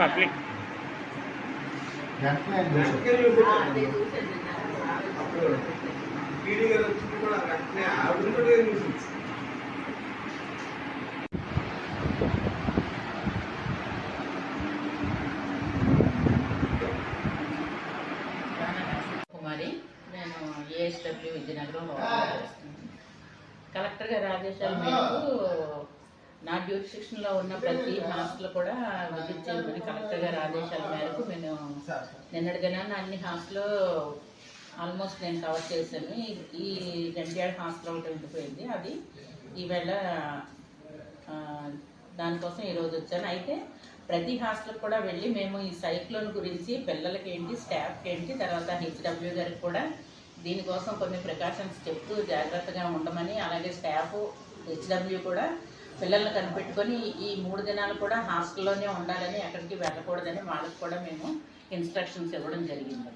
Public. కుమారి నేను ASW చేస్తున్నాను. Collector గారి ఆదేశాల మేరకు నా జ్యూరిస్డిక్షన్లో ఉన్న ప్రతి హాస్టల్ కూడా విజిట్ చేయమని కలెక్టర్ గారి ఆదేశాల మేరకు నేను నిన్నటి దినాన్ని అన్ని హాస్టల్ ఆల్మోస్ట్ నేను కవర్ చేశాను. ఈ- ఈ జంట్యాడ హాస్టల్ ఒకటి ఉండిపోయింది. అది ఈవేళ దానికోసం ఈరోజు వచ్చాను. అయితే ప్రతి హాస్టల్కి కూడా వెళ్ళి మేము ఈ సైక్లోన్ గురించి పిల్లలకి ఏంటి స్టాఫ్కి ఏంటి తర్వాత హెచ్డబ్ల్యూ గారికి కూడా దీనికోసం కొన్ని ప్రికాషన్స్ చెప్తూ జాగ్రత్తగా ఉండమని అలాగే స్టాఫ్ హెచ్డబ్ల్యూ కూడా పిల్లల్ని కనిపెట్టుకొని ఈ మూడు దినాలు కూడా హాస్టల్లోనే ఉండాలని ఎక్కడికి వెళ్ళకూడదని వాళ్ళకి కూడా మేము ఇన్స్ట్రక్షన్స్ ఇవ్వడం జరిగింది